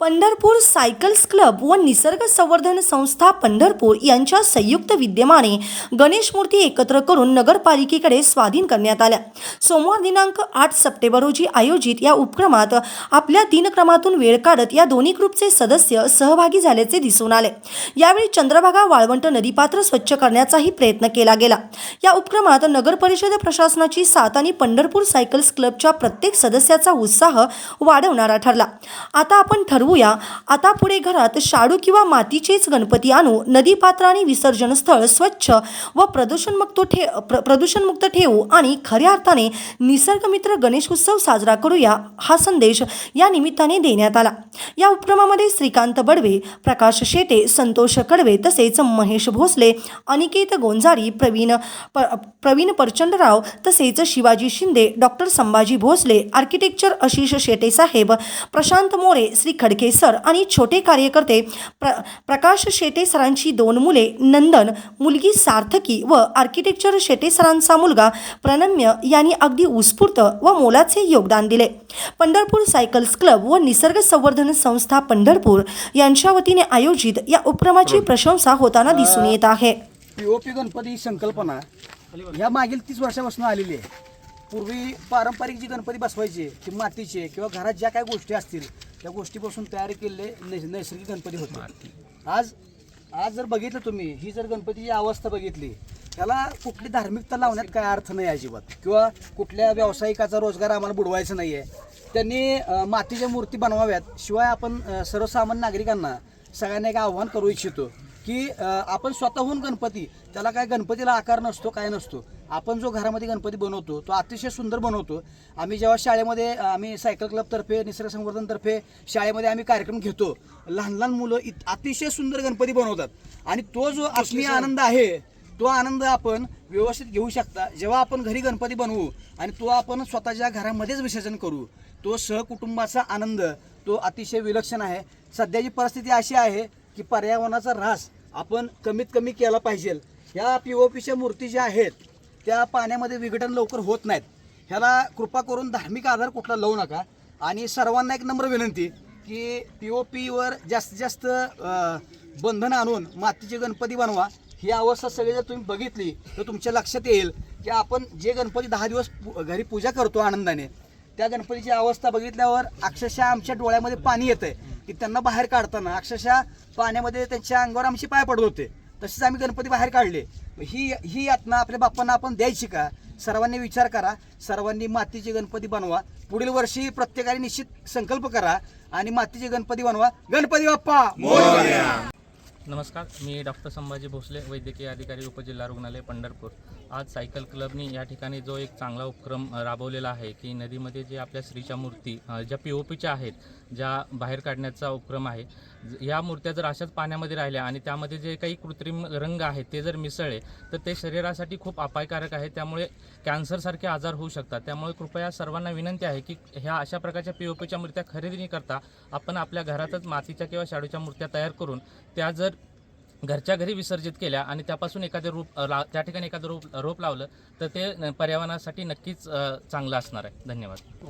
Pandharpur cycles club व निसर्ग संवर्धन संस्था पंढरपूर यांच्या संयुक्त विद्यमाने गणेश मूर्ती एकत्र करून नगरपालिकेकडे स्वाधीन करण्यात आल्या. सोमवार दिनांक आठ सप्टेंबर रोजी आयोजित या उपक्रमात आपल्या दिनक्रमातून वेळ काढत या दोन्ही ग्रुपचे सदस्य सहभागी झाल्याचे दिसून आले. यावेळी चंद्रभागा वाळवंट नदीपात्र स्वच्छ करण्याचाही प्रयत्न केला गेला. या उपक्रमात नगर परिषद प्रशासनाची साथ आणि पंढरपूर सायकल्स क्लबच्या प्रत्येक सदस्याचा उत्साह वाढवणारा ठरला. आता आपण ठरवू ठरवूया आता पुढे घरात शाडू किंवा मातीचेच गणपती आणू. नदी आणि विसर्जन स्थळ स्वच्छ व प्रदूषणमुक्त ठे प्र प्रदूषणमुक्त ठेवू आणि खऱ्या अर्थाने निसर्गमित्र गणेश उत्सव साजरा करूया हा संदेश या निमित्ताने देण्यात आला. या उपक्रमामध्ये श्रीकांत बडवे प्रकाश शेटे संतोष कडवे तसेच महेश भोसले अनिकेत गोंजारी प्रवीण प प्रवीण परचंडराव तसेच शिवाजी शिंदे डॉक्टर संभाजी भोसले आर्किटेक्चर आशिष शेटे साहेब प्रशांत मोरे श्री खडके सर आणि छोटे कार्यकर्ते प्र प्रकाश शेटे सरांची दोन मुले नंदन मुलगी सार्थकी व आर्किटेक्चर शेटे सरांचा मुलगा प्रणम्य यांनी अगदी उत्स्फूर्त व मोलाचे योगदान दिले. पंढरपूर सायकल्स क्लब व निसर्ग संवर्धन संस्था पंढरपूर यांच्या वतीने आयोजित या उपक्रमाची प्रशंसा होताना दिसून येत आहे. पीओपी गणपती ही संकल्पना या मागील तीस वर्षापासून आलेली आहे. पूर्वी पारंपरिक जी गणपती बसवायचे ती मातीचे किंवा घरात ज्या काही गोष्टी असतील त्या गोष्टीपासून तयार केलेले नैस- नैसर्गिक गणपती होते. आज आज जर बघितलं तुम्ही ही जर गणपतीची अवस्था बघितली त्याला कुठली धार्मिकता लावण्यात काय अर्थ नाही अजिबात. किंवा कुठल्या व्यावसायिकाचा रोजगार आम्हाला बुडवायचा नाही आहे त्यांनी अं, मातीच्या मूर्ती बनवाव्यात. शिवाय आपण अं, सर्वसामान्य नागरिकांना सगळ्यांना एक आव्हान करू इच्छितो. की आपण स्वतःहून गणपती त्याला काय गणपतीला आकार नसतो काय नसतो. आपण जो घरामध्ये गणपती बनवतो तो अतिशय सुंदर बनवतो. आम्ही जेव्हा शाळेमध्ये आम्ही सायकल क्लबतर्फे निसर्ग संवर्धनतर्फे शाळेमध्ये आम्ही कार्यक्रम घेतो लहान लहान मुलं इत अतिशय सुंदर गणपती बनवतात. आणि तो जो आत्मीय आनंद आहे तो आनंद आपण व्यवस्थित घेऊ शकता. जेव्हा आपण घरी गणपती बनवू आणि तो आपण स्वतःच्या घरामध्येच विसर्जन करू तो सहकुटुंबाचा आनंद तो अतिशय विलक्षण आहे. सध्याची परिस्थिती अशी आहे की पर्यावरणाचा ऱ्हास आपण कमीत कमी केला पाहिजे. ह्या पी ओ पीच्या मूर्ती ज्या आहेत त्या पाण्यामध्ये विघटन लवकर होत नाहीत. ह्याला कृपा करून धार्मिक आधार कुठला लावू नका. आणि सर्वांना एक नम्र विनंती की पी ओ पीवर जास्तीत जास्त बंधन आणून मातीचे गणपती बनवा. ही अवस्था सगळी जर तुम्ही बघितली तर तुमच्या लक्षात येईल की आपण जे गणपती दहा दिवस घरी पूजा करतो आनंदाने त्या गणपतीची अवस्था बघितल्यावर अक्षरशः आमच्या डोळ्यामध्ये पाणी येतं आहे की त्यांना बाहेर काढताना अक्षरशः पाण्यामध्ये त्यांच्या अंगावर आमचे पाय पडत होते. तसेच आम्ही गणपती बाहेर काढले. ही ही यातना आपल्या बाप्पांना आपण द्यायची का? सर्वांनी विचार करा. सर्वांनी मातीचे गणपती बनवा. पुढील वर्षी प्रत्येकाने निश्चित संकल्प करा आणि मातीचे गणपती बनवा. गणपती बाप्पा! नमस्कार मी डॉक्टर संभाजी भोसले वैद्यकीय अधिकारी उपजिल्हा रुग्णालय पंढरपूर. आज सायकल क्लबनी या ठिकाणी जो एक चांगला उपक्रम राबवलेला आहे की नदीमध्ये जे आपल्या स्त्रीच्या मूर्ती ज्या पी ओ पीच्या आहेत ज्या बाहेर काढण्याचा उपक्रम आहे ज- या मूर्त्या जर अशाच पाण्यामध्ये राहिल्या आणि त्यामध्ये जे काही कृत्रिम रंग आहेत ते जर मिसळले तर ते शरीरासाठी खूप अपायकारक आहे. त्यामुळे कॅन्सरसारखे आजार होऊ शकतात. त्यामुळे कृपया सर्वांना विनंती आहे की ह्या अशा प्रकारच्या पी ओ पीच्या मूर्त्या खरेदी न करता आपण आपल्या घरातच मातीच्या किंवा शाडूच्या मूर्त्या तयार करून त्या जर घरच्या घरी विसर्जित केल्या आणि त्यापासून एखादं रूप ला त्या ठिकाणी एखादं रोप रोप लावलं तर ते पर्यावरणासाठी नक्कीच चांगलं असणार आहे. धन्यवाद.